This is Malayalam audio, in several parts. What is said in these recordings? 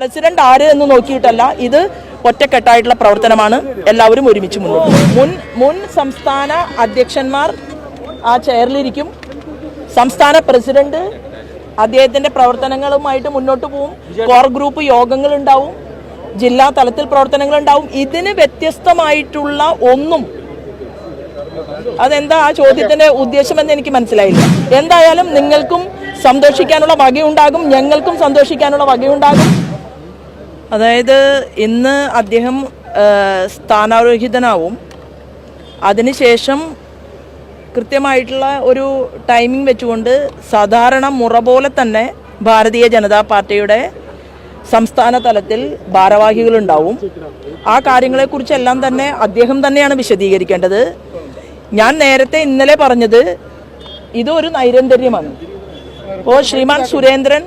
പ്രസിഡന്റ് ആര് എന്ന് നോക്കിയിട്ടല്ല ഇത് ഒറ്റക്കെട്ടായിട്ടുള്ള പ്രവർത്തനമാണ്. എല്ലാവരും ഒരുമിച്ച് മുന്നോട്ട് മുൻ മുൻ സംസ്ഥാന അധ്യക്ഷന്മാർ ആ ചെയറിലിരിക്കും. സംസ്ഥാന പ്രസിഡന്റ് അദ്ദേഹത്തിന്റെ പ്രവർത്തനങ്ങളുമായിട്ട് മുന്നോട്ട് പോകും കോർ ഗ്രൂപ്പ് യോഗങ്ങൾ ഉണ്ടാവും ജില്ലാ തലത്തിൽ പ്രവർത്തനങ്ങൾ ഉണ്ടാവും ഇതിന് വ്യത്യസ്തമായിട്ടുള്ള ഒന്നും അതെന്താ ആ ചോദ്യത്തിന്റെ ഉദ്ദേശമെന്ന് എനിക്ക് മനസ്സിലായില്ല. എന്തായാലും നിങ്ങൾക്കും സന്തോഷിക്കാനുള്ള വകയുണ്ടാകും. ഞങ്ങൾക്കും സന്തോഷിക്കാനുള്ള വകയുണ്ടാകും. അതായത് ഇന്ന് അദ്ദേഹം സ്ഥാനാരോഹിതനാവും. അതിനുശേഷം കൃത്യമായിട്ടുള്ള ഒരു ടൈമിംഗ് വെച്ചുകൊണ്ട് സാധാരണ മുറ പോലെ തന്നെ ഭാരതീയ ജനതാ പാർട്ടിയുടെ സംസ്ഥാന തലത്തിൽ ഭാരവാഹികളുണ്ടാവും. ആ കാര്യങ്ങളെക്കുറിച്ചെല്ലാം തന്നെ അദ്ദേഹം തന്നെയാണ് വിശദീകരിക്കേണ്ടത്. ഞാൻ നേരത്തെ ഇന്നലെ പറഞ്ഞത് ഇതൊരു നൈരന്തര്യമാണ്. അപ്പോൾ ശ്രീമാൻ സുരേന്ദ്രൻ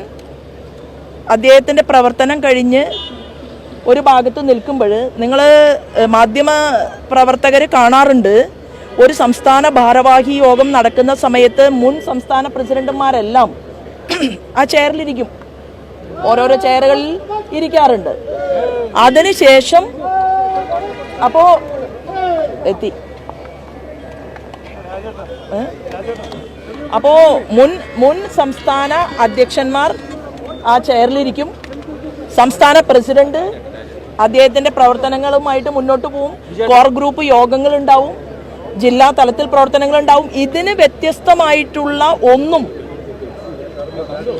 അദ്ദേഹത്തിന്റെ പ്രവർത്തനം കഴിഞ്ഞ് ഒരു ഭാഗത്ത് നിൽക്കുമ്പോൾ നിങ്ങൾ മാധ്യമ പ്രവർത്തകർ കാണാറുണ്ട്. ഒരു സംസ്ഥാന ഭാരവാഹി യോഗം നടക്കുന്ന സമയത്ത് മുൻ സംസ്ഥാന പ്രസിഡന്റുമാരെല്ലാം ആ ചെയറിലിരിക്കും. ഓരോരോ ചെയറുകളിൽ ഇരിക്കാറുണ്ട്. അതിനുശേഷം അപ്പോ എത്തി? അപ്പോ മുൻ മുൻ സംസ്ഥാന അധ്യക്ഷന്മാർ ആ ചെയറിലിരിക്കും. സംസ്ഥാന പ്രസിഡന്റ് അദ്ദേഹത്തിന്റെ പ്രവർത്തനങ്ങളുമായിട്ട് മുന്നോട്ട് പോകും കോർ ഗ്രൂപ്പ് യോഗങ്ങൾ ഉണ്ടാവും ജില്ലാ തലത്തിൽ പ്രവർത്തനങ്ങൾ ഉണ്ടാവും ഇതിന് വ്യത്യസ്തമായിട്ടുള്ള ഒന്നും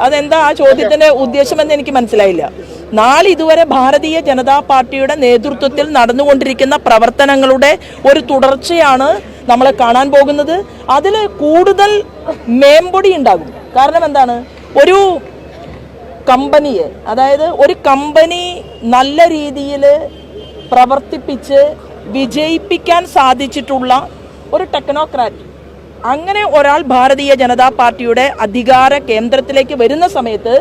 അതെന്താ ആ ചോദ്യത്തിന്റെ ഉദ്ദേശമെന്ന് എനിക്ക് മനസ്സിലായില്ല. നാളെ ഇതുവരെ ഭാരതീയ ജനതാ പാർട്ടിയുടെ നേതൃത്വത്തിൽ നടന്നുകൊണ്ടിരിക്കുന്ന പ്രവർത്തനങ്ങളുടെ ഒരു തുടർച്ചയാണ് നമ്മൾ കാണാൻ പോകുന്നത്. അതിൽ കൂടുതൽ മേമ്പൊടി ഉണ്ടാകും. കാരണം എന്താണ്? ഒരു കമ്പനിയെ അതായത് ഒരു കമ്പനി നല്ല രീതിയിൽ പ്രവർത്തിപ്പിച്ച് വിജയിപ്പിക്കാൻ സാധിച്ചിട്ടുള്ള ഒരു ടെക്നോക്രാറ്റ് അങ്ങനെ ഒരാൾ ഭാരതീയ ജനതാ പാർട്ടിയുടെ അധികാര കേന്ദ്രത്തിലേക്ക് വരുന്ന സമയത്ത്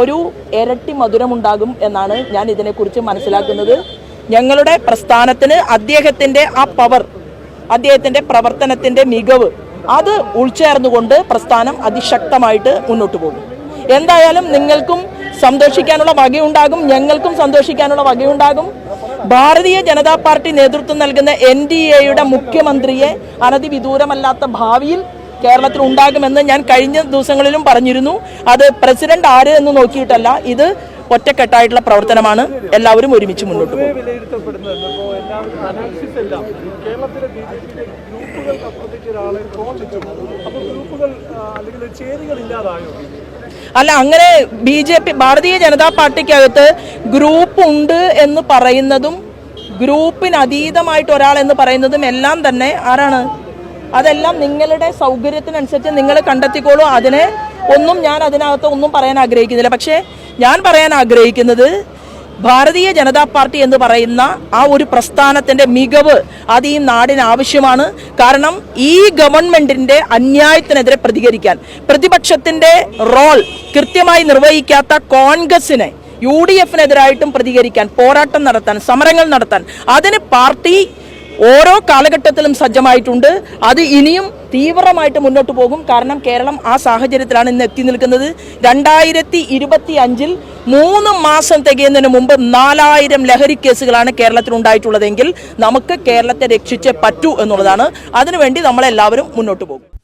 ഒരു ഇരട്ടി മധുരമുണ്ടാകും എന്നാണ് ഞാൻ ഇതിനെക്കുറിച്ച് മനസ്സിലാക്കുന്നത്. ഞങ്ങളുടെ പ്രസ്ഥാനത്തിന് അദ്ദേഹത്തിന്റെ ആ പവർ അദ്ദേഹത്തിന്റെ പ്രവർത്തനത്തിന്റെ മികവ് അത് ഉൾച്ചേർന്നുകൊണ്ട് പ്രസ്ഥാനം അതിശക്തമായിട്ട് മുന്നോട്ട് പോകും. എന്തായാലും നിങ്ങൾക്കും സന്തോഷിക്കാനുള്ള വകയുണ്ടാകും ഞങ്ങൾക്കും സന്തോഷിക്കാനുള്ള വകയുണ്ടാകും. ഭാരതീയ ജനതാ പാർട്ടി നേതൃത്വം നൽകുന്ന എൻ ഡി എയുടെ മുഖ്യമന്ത്രിയെ അനതിവിദൂരമല്ലാത്ത ഭാവിയിൽ കേരളത്തിൽ ഉണ്ടാകുമെന്ന് ഞാൻ കഴിഞ്ഞ ദിവസങ്ങളിലും പറഞ്ഞിരുന്നു. അത് പ്രസിഡന്റ് ആര് എന്ന് നോക്കിയിട്ടല്ല ഇത് ഒറ്റക്കെട്ടായിട്ടുള്ള പ്രവർത്തനമാണ്. എല്ലാവരും ഒരുമിച്ച് മുന്നോട്ട് പോകും. ഗ്രൂപ്പുകൾ അല്ല അങ്ങനെ B J P Bharatiya Janata പാർട്ടിക്കകത്ത് ഗ്രൂപ്പ് ഉണ്ട് എന്ന് പറയുന്നതും ഗ്രൂപ്പിന് അതീതമായിട്ട് ഒരാൾ എന്ന് പറയുന്നതും എല്ലാം തന്നെ ആരാണ്? അതെല്ലാം നിങ്ങളുടെ സൗകര്യത്തിനനുസരിച്ച് നിങ്ങൾ കണ്ടെത്തിക്കോളൂ. അതിനെ ഒന്നും ഞാൻ അതിനകത്ത് ഒന്നും പറയാൻ ആഗ്രഹിക്കുന്നില്ല. പക്ഷേ ഞാൻ പറയാൻ ആഗ്രഹിക്കുന്നത് ഭാരതീയ ജനതാ പാർട്ടി എന്ന് പറയുന്ന ആ ഒരു പ്രസ്ഥാനത്തിന്റെ മികവ് അത് ഈ നാടിന് ആവശ്യമാണ്. കാരണം ഈ ഗവൺമെന്റിന്റെ അന്യായത്തിനെതിരെ പ്രതികരിക്കാൻ പ്രതിപക്ഷത്തിന്റെ റോൾ കൃത്യമായി നിർവഹിക്കാത്ത കോൺഗ്രസിനെ യു ഡി എഫിനെതിരായിട്ടും പ്രതികരിക്കാൻ പോരാട്ടം നടത്താൻ സമരങ്ങൾ നടത്താൻ അതിന് പാർട്ടി ഓരോ കാലഘട്ടത്തിലും സജ്ജമായിട്ടുണ്ട്. അത് ഇനിയും തീവ്രമായിട്ട് മുന്നോട്ട് പോകും. കാരണം കേരളം ആ സാഹചര്യത്തിലാണ് ഇന്ന് എത്തി നിൽക്കുന്നത്. രണ്ടായിരത്തി ഇരുപത്തി അഞ്ചിൽ മൂന്ന് മാസം തികയുന്നതിന് മുമ്പ് നാലായിരം ലഹരി കേസുകളാണ് കേരളത്തിൽ ഉണ്ടായിട്ടുള്ളതെങ്കിൽ നമുക്ക് കേരളത്തെ രക്ഷിച്ചേ പറ്റൂ എന്നുള്ളതാണ്. അതിനുവേണ്ടി നമ്മളെല്ലാവരും മുന്നോട്ട് പോകും.